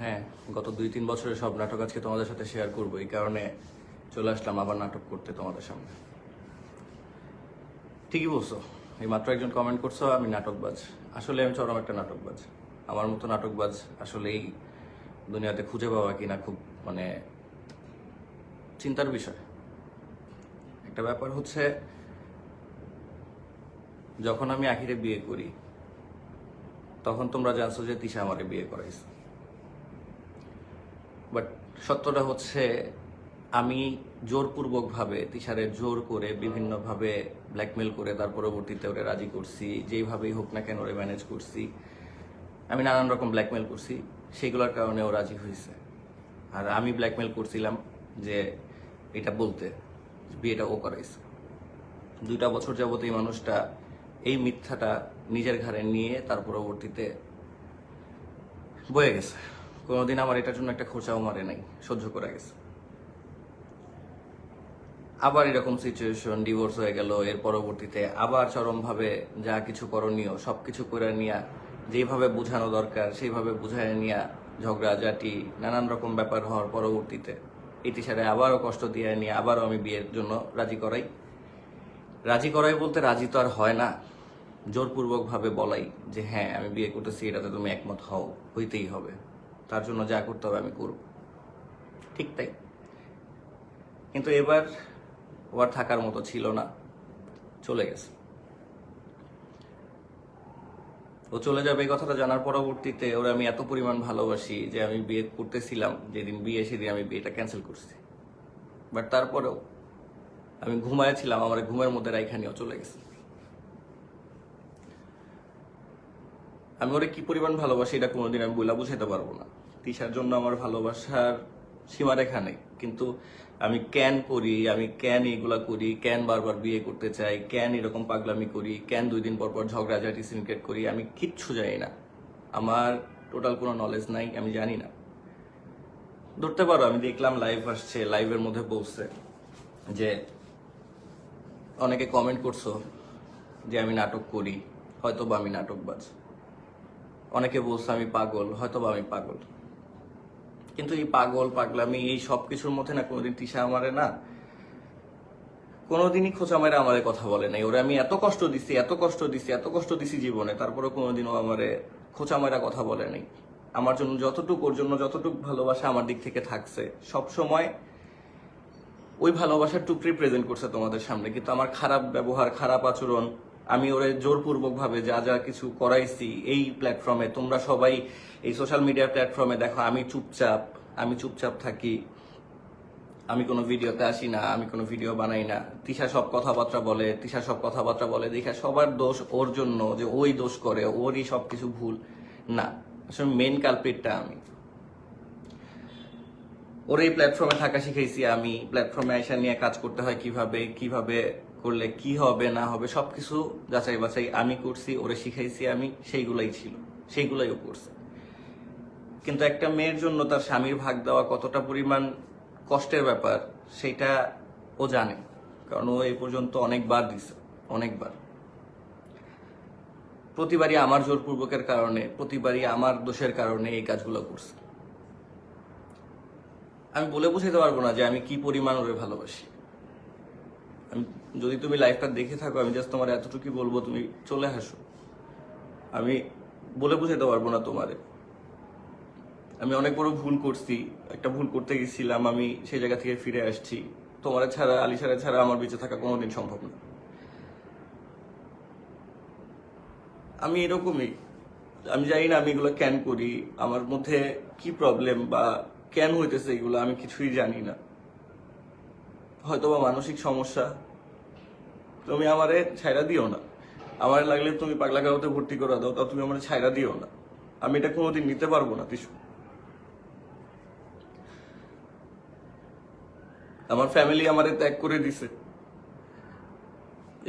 হ্যাঁ গত দুই, তিন বছরের সব নাটক আজকে তোমাদের সাথে শেয়ার করব। এই কারণে চলে আসলাম আবার নাটক করতে তোমাদের সামনে। ঠিকই বলছো, এই মাত্র একজন কমেন্ট করছ, আমি নাটকবাজ। আসলে আমি চরম একটা নাটকবাজ। আমার মতো নাটকবাজ আসলে এই দুনিয়াতে খুঁজে পাওয়া কিনা খুব মানে চিন্তার বিষয়। একটা ব্যাপার হচ্ছে, যখন আমি আখিরে বিয়ে করি, তখন তোমরা জানছো যে তিশা আমারে বিয়ে করাইছে। সত্যটা হচ্ছে আমি জোরপূর্বকভাবে তিশারে জোর করে বিভিন্নভাবে ব্ল্যাকমেল করে তার পরবর্তীতে ওরে রাজি করছি, যেইভাবেই হোক না কেন ওরে ম্যানেজ করছি। আমি নানান রকম ব্ল্যাকমেল করছি সেগুলোর কারণে ও রাজি হয়েছে আর আমি ব্ল্যাকমেল করছিলাম যে এটা বলতে বিয়েটা ও করাইছে। দুইটা বছর যাবত এই মানুষটা এই মিথ্যাটা নিজের ঘাড়ে নিয়ে তার পরবর্তীতে বয়ে গেছে। কোনোদিন আমার এটার জন্য একটা খোঁচাও মারে নাই, সহ্য করে গেছে। আবার এরকম সিচুয়েশন ডিভোর্স হয়ে গেল, এর পরবর্তীতে আবার চরমভাবে যা কিছু করণীয়, সবকিছু করে নিয়া, যেভাবে বোঝানো দরকার, সেইভাবে বুঝায় নিয়া ঝগড়াঝাটি নানান রকম ব্যাপার হওয়ার পরবর্তীতে ইতি সারে আবারও কষ্ট দিয়ে নিয়ে আবারও আমি বিয়ের জন্য রাজি করাই। রাজি করাই বলতে রাজি তো আর হয় না। জোরপূর্বক ভাবে বলাই যে হ্যাঁ আমি বিয়ে করতেছি, এটাতে তুমি একমত হও, হইতেই হবে। তার জন্য যা করতে হবে আমি করব। ঠিক তাই? কিন্তু এবার ও আর থাকার মতো ছিল না। চলে গেছে। ও চলে যাবে এই কথাটা জানার পরবর্তীতে ওরা আমি এত পরিমাণ ভালোবাসি যে আমি বিয়ে করতেছিলাম, যেদিন বিয়ে সেদিন আমি বিয়েটা ক্যান্সেল করছি। বাট তারপরেও আমি ঘুমায়েছিলাম, আমার ঘুমের মধ্যে রাইখানিও চলে গেছে। আমি ওরে কি পরিমাণ ভালোবাসি এটা কোনোদিন আমি বইলা বুঝাইতে পারব না। তিশার জন্য আমার ভালোবাসার সীমারেখা নেই। কিন্তু আমি ক্যান করি আমি ক্যান এগুলা করি, ক্যান বারবার বিয়ে করতে চাই, ক্যান এরকম পাগলামি করি, ক্যান দুই দিন পর পর ঝগড়াঝাটি সিনক্রেট করি, আমি কিচ্ছু জানি না। আমার টোটাল কোনো নলেজ নাই, আমি জানি না। ধরতে পারো, আমি দেখলাম লাইভ আসছে লাইভের মধ্যে বলছে যে অনেকে কমেন্ট করছ যে আমি নাটক করি হয়তো বা আমি নাটকবাজ। অনেকে বলছে আমি পাগল হয়তো বা আমি পাগল। কিন্তু এই পাগল, পাগলামি, এই সব কিছুর মধ্যে না কোনোদিন তিসা আমারে না, কোনোদিনই খোঁচা মেরে আমারে কথা বলে নাই। ওরা আমি এত কষ্ট দিছি, এত কষ্ট দিছি, এত কষ্ট দিছি জীবনে তারপরে কোনোদিনও আমারে খোঁচা মেরা কথা বলে নাই। আমার জন্য যতটুকু, ওর জন্য যতটুকু ভালোবাসা আমার দিক থেকে থাকছে সব সময় ওই ভালোবাসার টুকরি প্রেজেন্ট করছে তোমাদের সামনে। কিন্তু আমার খারাপ ব্যবহার, খারাপ আচরণ আমি ওরে জোরপূর্বক ভাবে যা যা কিছু করাইছি এই প্ল্যাটফর্মে তোমরা সবাই এই সোশ্যাল মিডিয়া প্ল্যাটফর্মে দেখো, আমি চুপচাপ আমি চুপচাপ থাকি। আমি কোনো ভিডিওতে আসি না, আমি কোনো ভিডিও বানাই না। তিশা সব কথাবার্তা বলে, তিশা সব কথাবার্তা বলে, দেখা সবার দোষ ওর জন্য যে ওই দোষ করে, ওরই সব কিছু ভুল। না, আসলে মেন কালপিটটা আমি। ওর এই প্ল্যাটফর্মে থাকা শিখেছি আমি। প্ল্যাটফর্মে আইসা নিয়ে কাজ করতে হয় কীভাবে কীভাবে করলে কি হবে, না হবে, সবকিছু যাচাই বাছাই আমি করছি, ওরে শিখাইছি আমি, সেইগুলাই ছিল, সেইগুলাই ও করছে। কিন্তু একটা মেয়ের জন্য তার স্বামীর ভাগ দেওয়া কতটা পরিমাণ কষ্টের ব্যাপার, সেটা ও জানে, কারণ ও এই পর্যন্ত অনেকবার দিছে, অনেকবার। প্রতিবারই আমার জোরপূর্বকের কারণে, প্রতিবারই আমার দোষের কারণে এই কাজগুলো করছে। আমি বলে বুঝাতে পারব না যে আমি কি পরিমাণ ওরে ভালোবাসি। যদি তুমি লাইফটা দেখে থাকো, আমি জাস্ট তোমার এতটুকুই বলব, তুমি চলে আসো। আমি বলে বুঝাতে পারব না তোমারে। আমি অনেক বড় ভুল করছি, একটা ভুল করতে গেছিলাম, আমি সেই জায়গা থেকে ফিরে আসছি। তোমার ছাড়া আলি ছাড়া আমার বেঁচে থাকা কোনোদিন সম্ভব না। আমি এরকমই। আমি জানি না আমি এগুলো ক্যান করি, আমার মধ্যে কি প্রবলেম বা কেন হইতেছে এগুলো আমি কিছুই জানি না। হয়তো বা মানসিক সমস্যা তুমি আমারে ছাইরা দিও না। আমার লাগলে তুমি পাগলা গারোতে ভর্তি করে দাও, তা তুমি আমার ছাইরা দিও না। আমি এটা কোনোদিন নিতে পারব না কিছু আমার ফ্যামিলি আমারে ত্যাগ করে দিছে।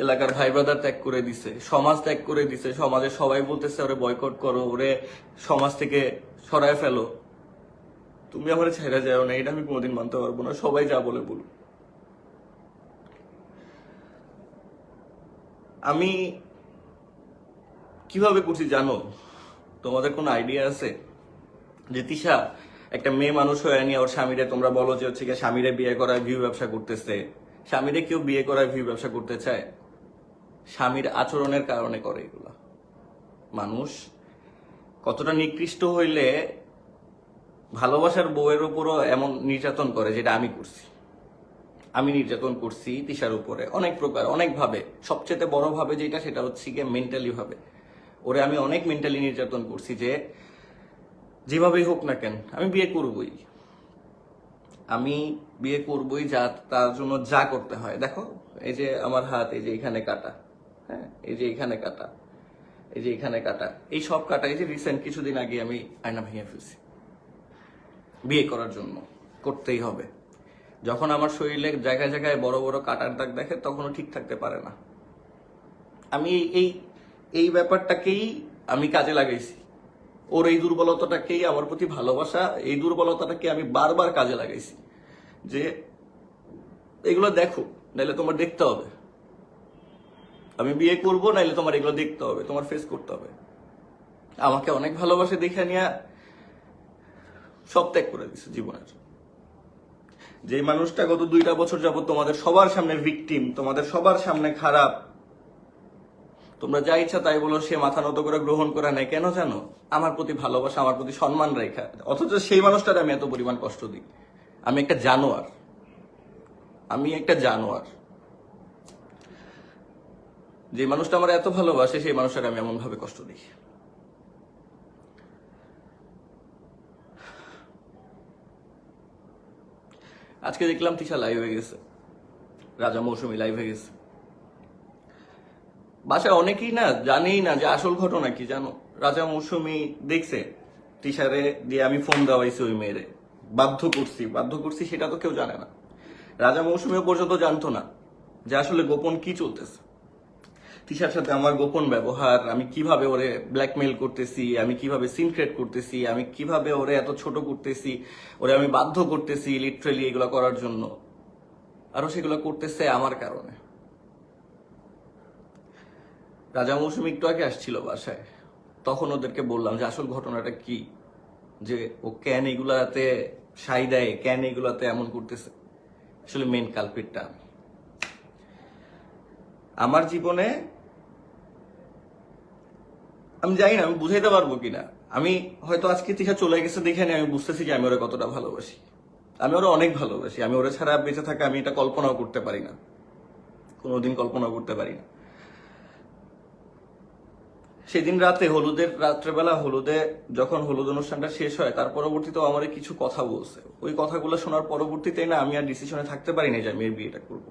এলাকার ভাই ব্রাদার ত্যাগ করে দিছে, সমাজ ত্যাগ করে দিছে। সমাজে সবাই বলতেছে, ওরে বয়কট করো, ওরে সমাজ থেকে সরায় ফেলো। তুমি আমার ছেড়ে যাও না, এটা আমি কোনোদিন মানতে পারব না। সবাই যা বলে বলুক। আমি কীভাবে করছি জানো? তোমাদের কোনো আইডিয়া আছে? যে তিশা, একটা মেয়ে মানুষ হয়ে নিয়ে ওর স্বামীরে তোমরা বলো যে হচ্ছে স্বামীরে বিয়ে করার ভিউ ব্যবসা করতেছে। স্বামীরে কেউ বিয়ে করার ভিউ ব্যবসা করতে চায়? স্বামীর আচরণের কারণে করে এগুলা। মানুষ কতটা নিকৃষ্ট হইলে ভালোবাসার বউয়ের উপরও এমন নির্যাতন করে যেটা আমি করছি। আমি নির্যাতন করছি তিশার উপরে। অনেক প্রকার অনেক ভাবে সবচেয়ে বড় ভাবে যেটা, সেটা হচ্ছে গিয়ে মেন্টালি ভাবে। ওরে আমি অনেক মেন্টালি নির্যাতন করছি যে, যেভাবেই হোক না কেন, আমি বিয়ে করবই। আমি বিয়ে করবই যা, তার জন্য যা করতে হয়। দেখো, এই যে আমার হাত, এই যে এখানে কাটা হ্যাঁ? এই যে এখানে কাটা, এই যে এখানে কাটা। এই সব কাটা, এই যে রিসেন্ট কিছুদিন আগে আমি আয়না ভেঙে ফেলছি। বিয়ে করার জন্য, করতেই হবে। যখন আমার শরীরে জায়গায় জায়গায় বড় বড় কাটার দাগ দেখে, তখনও ঠিক থাকতে পারে না। আমি এই এই ব্যাপারটাকেই আমি কাজে লাগাইছি। ওর এই দুর্বলতাটাকেই, আমার প্রতি ভালোবাসা, এই দুর্বলতাটাকে আমি বারবার কাজে লাগাইছি। যে এগুলো দেখো, নাইলে তোমার দেখতে হবে। আমি বিয়ে করব, নাইলে তোমার এগুলো দেখতে হবে, তোমার ফেস করতে হবে। আমাকে অনেক ভালোবাসে দেখে নিয়ে সব ত্যাগ করে দিছে জীবনের যে মানুষটা গত দুইটা বছর যাবত তোমাদের সবার সামনে ভিকটিম তোমাদের সবার সামনে খারাপ। তোমরা যা ইচ্ছা তাই বলো, সে মাথা নত করে গ্রহণ করে নেয়। কেন জানো? আমার প্রতি ভালোবাসা, আমার প্রতি সম্মান রেখা। অথচ সেই মানুষটার আমি এত পরিমাণ কষ্ট দিই। আমি একটা জানোয়ার। আমি একটা জানোয়ার। যে মানুষটা আমার এত ভালোবাসে, সেই মানুষটাকে আমি এমন ভাবে কষ্ট দিই। আজকে দেখলাম তিশা লাইভ হয়ে গেছে। রাজা মৌসুমি লাইভ হয়ে গেছে। বাসায় অনেকেই না, জানেই না যে আসল ঘটনা কি, জানো? রাজা মৌসুমি দেখছে টিশারে দিয়ে আমি ফোন দেওয়াইছি ওই মেয়েরে। বাধ্য করছি বাধ্য করছি সেটা তো কেউ জানে না। রাজা মৌসুমিও পর্যন্ত জানতো না যে আসলে গোপন কি চলতেছে। তিশার সাথে আমার গোপন ব্যবহার, আমি কীভাবে ওরে ব্ল্যাকমেল করতেছি, আমি কীভাবে সিন ক্রিয়েট করতেছি, আমি কীভাবে ওরে এত ছোট করতেছি, ওরে আমি বাধ্য করতেছি লিটারেলি এগুলো করার জন্য। আরও সেগুলো করতেছে আমার কারণে। রাজা মৌসুমি একটু আগে আসছিল বাসায়। তখন ওদেরকে বললাম যে, আসল ঘটনাটা কি? যে ও কেন এগুলাতে সাই দেয়, কেন এগুলাতে এমন করতেছে? আসলে মেন কালপিটটা আমি। আমার জীবনে আমি জানি না, আমি বুঝাইতে পারব কিনা। আমি হয়তো আজকে তিশা চলে গেছে দেখে আমি বুঝতেছি যে আমি ওরা কতটা ভালোবাসি। আমি ওরা অনেক ভালোবাসি, আমি ওরা ছাড়া বেঁচে থাকা আমি এটা কল্পনাও করতে পারি না। কোনোদিন কল্পনাও করতে পারি না। সেদিন রাতে হলুদের, রাত্রেবেলা হলুদে যখন হলুদ অনুষ্ঠানটা শেষ হয়, তার পরবর্তীতেও আমার কিছু কথা বলছে। ওই কথাগুলো শোনার পরবর্তীতে না আমি আর ডিসিশনে থাকতে পারি না যে আমি এর বিয়েটা করব।